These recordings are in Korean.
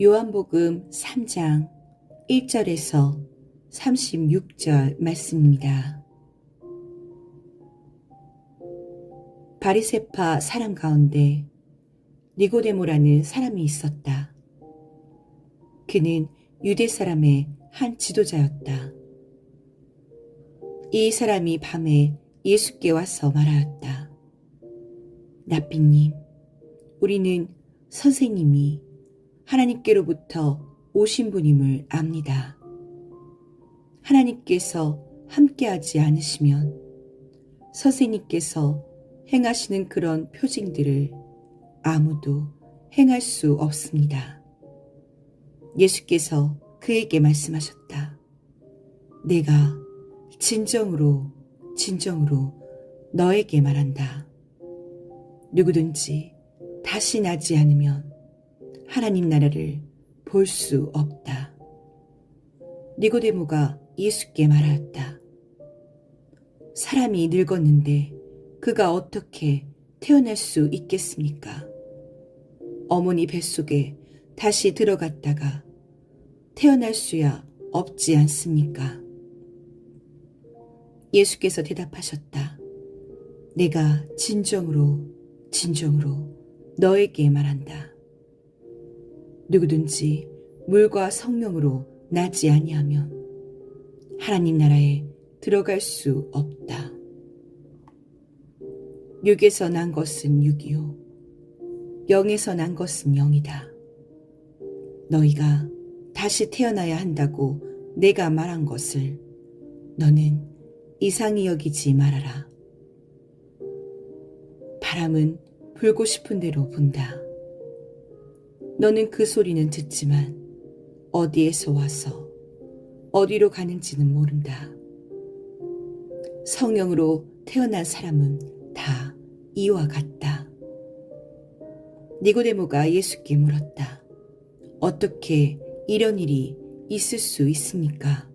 요한복음 3장 1절에서 36절 말씀입니다. 바리세파 사람 가운데 니고데모라는 사람이 있었다. 그는 유대 사람의 한 지도자였다. 이 사람이 밤에 예수께 와서 말하였다. 랍비님, 우리는 선생님이 하나님께로부터 오신 분임을 압니다. 하나님께서 함께하지 않으시면 선생님께서 행하시는 그런 표징들을 아무도 행할 수 없습니다. 예수께서 그에게 말씀하셨다. 내가 진정으로, 진정으로 너에게 말한다. 누구든지 다시 나지 않으면 하나님 나라를 볼 수 없다. 니고데모가 예수께 말하였다. 사람이 늙었는데 그가 어떻게 태어날 수 있겠습니까? 어머니 뱃속에 다시 들어갔다가 태어날 수야 없지 않습니까? 예수께서 대답하셨다. 내가 진정으로, 진정으로 너에게 말한다. 누구든지 물과 성령으로 나지 아니하면 하나님 나라에 들어갈 수 없다. 육에서 난 것은 육이요. 영에서 난 것은 영이다. 너희가 다시 태어나야 한다고 내가 말한 것을 너는 이상히 여기지 말아라. 바람은 불고 싶은 대로 분다. 너는 그 소리는 듣지만 어디에서 와서 어디로 가는지는 모른다. 성령으로 태어난 사람은 다 이와 같다. 니고데모가 예수께 물었다. 어떻게 이런 일이 있을 수 있습니까?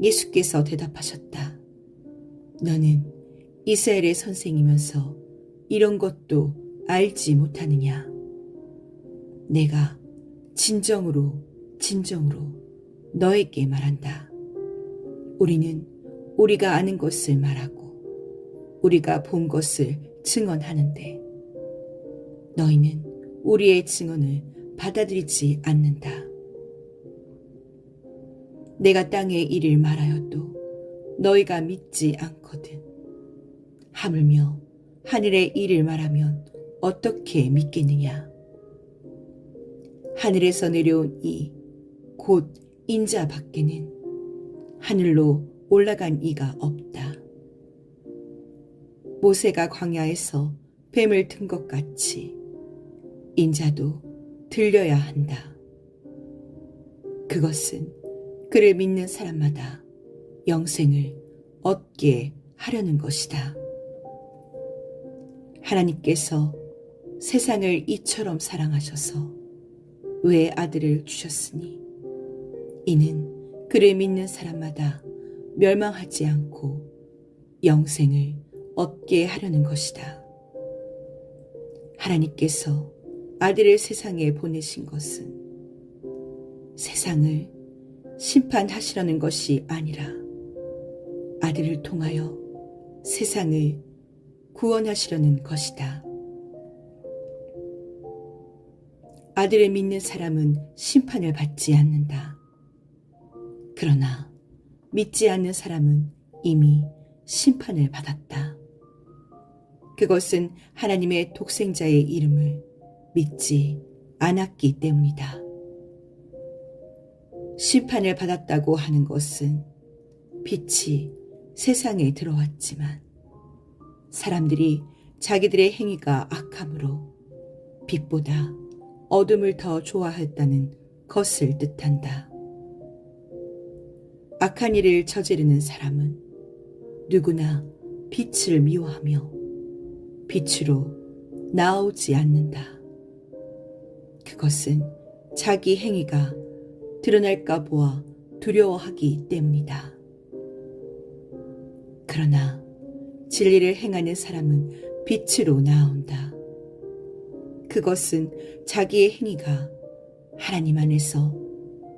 예수께서 대답하셨다. 너는 이스라엘의 선생이면서 이런 것도 알지 못하느냐? 내가 진정으로, 진정으로 너에게 말한다. 우리는 우리가 아는 것을 말하고, 우리가 본 것을 증언하는데, 너희는 우리의 증언을 받아들이지 않는다. 내가 땅의 일을 말하여도 너희가 믿지 않거든. 하물며 하늘의 일을 말하면 어떻게 믿겠느냐? 하늘에서 내려온 이, 곧 인자 밖에는 하늘로 올라간 이가 없다. 모세가 광야에서 뱀을 든것 같이 인자도 들려야 한다. 그것은 그를 믿는 사람마다 영생을 얻게 하려는 것이다. 하나님께서 세상을 이처럼 사랑하셔서 왜 아들을 주셨으니 이는 그를 믿는 사람마다 멸망하지 않고 영생을 얻게 하려는 것이다. 하나님께서 아들을 세상에 보내신 것은 세상을 심판하시려는 것이 아니라 아들을 통하여 세상을 구원하시려는 것이다. 아들을 믿는 사람은 심판을 받지 않는다. 그러나 믿지 않는 사람은 이미 심판을 받았다. 그것은 하나님의 독생자의 이름을 믿지 않았기 때문이다. 심판을 받았다고 하는 것은 빛이 세상에 들어왔지만 사람들이 자기들의 행위가 악함으로 빛보다 어둠을 더 좋아했다는 것을 뜻한다. 악한 일을 저지르는 사람은 누구나 빛을 미워하며 빛으로 나오지 않는다. 그것은 자기 행위가 드러날까 보아 두려워하기 때문이다. 그러나 진리를 행하는 사람은 빛으로 나온다. 그것은 자기의 행위가 하나님 안에서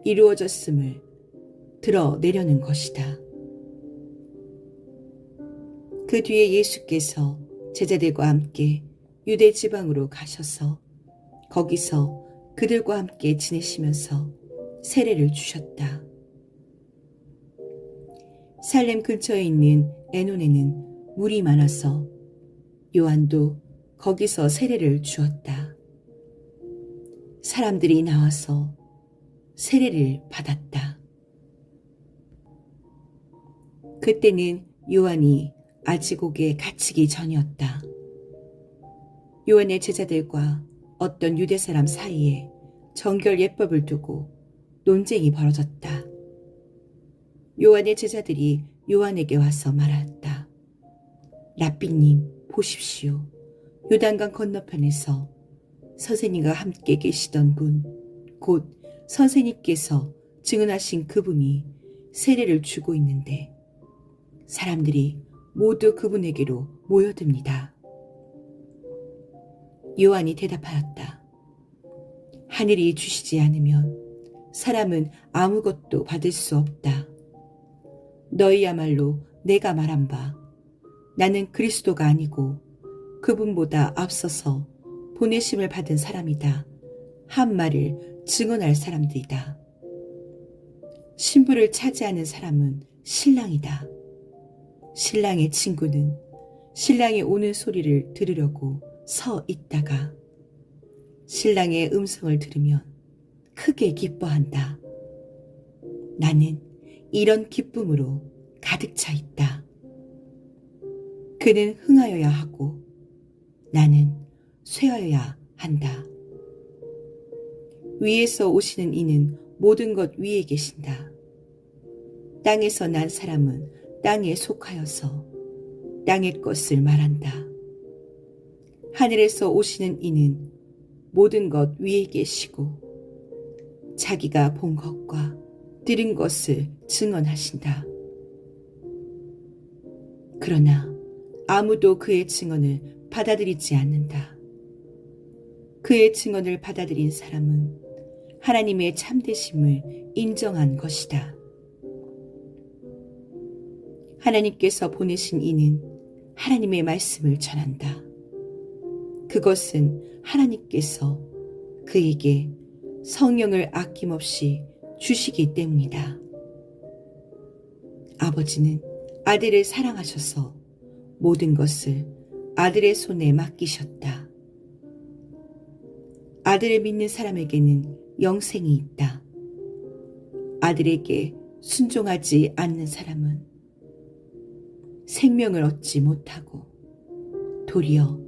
이루어졌음을 드러내려는 것이다. 그 뒤에 예수께서 제자들과 함께 유대 지방으로 가셔서 거기서 그들과 함께 지내시면서 세례를 주셨다. 살렘 근처에 있는 에논에는 물이 많아서 요한도 거기서 세례를 주었다. 사람들이 나와서 세례를 받았다. 그때는 요한이 아지곡에 갇히기 전이었다. 요한의 제자들과 어떤 유대 사람 사이에 정결 예법을 두고 논쟁이 벌어졌다. 요한의 제자들이 요한에게 와서 말했다. 라삐님, 보십시오. 요단강 건너편에서 선생님과 함께 계시던 분, 곧 선생님께서 증언하신 그분이 세례를 주고 있는데 사람들이 모두 그분에게로 모여듭니다. 요한이 대답하였다. 하늘이 주시지 않으면 사람은 아무것도 받을 수 없다. 너희야말로 내가 말한 바 나는 그리스도가 아니고 그분보다 앞서서 보내심을 받은 사람이다. 한 말을 증언할 사람들이다. 신부를 차지하는 사람은 신랑이다. 신랑의 친구는 신랑이 오는 소리를 들으려고 서 있다가 신랑의 음성을 들으면 크게 기뻐한다. 나는 이런 기쁨으로 가득 차 있다. 그는 흥하여야 하고 나는 쇠하여야 한다. 위에서 오시는 이는 모든 것 위에 계신다. 땅에서 난 사람은 땅에 속하여서 땅의 것을 말한다. 하늘에서 오시는 이는 모든 것 위에 계시고 자기가 본 것과 들은 것을 증언하신다. 그러나 아무도 그의 증언을 받아들이지 않는다. 그의 증언을 받아들인 사람은 하나님의 참되심을 인정한 것이다. 하나님께서 보내신 이는 하나님의 말씀을 전한다. 그것은 하나님께서 그에게 성령을 아낌없이 주시기 때문이다. 아버지는 아들을 사랑하셔서 모든 것을 아들의 손에 맡기셨다. 아들을 믿는 사람에게는 영생이 있다. 아들에게 순종하지 않는 사람은 생명을 얻지 못하고 도리어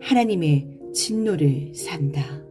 하나님의 진노를 산다.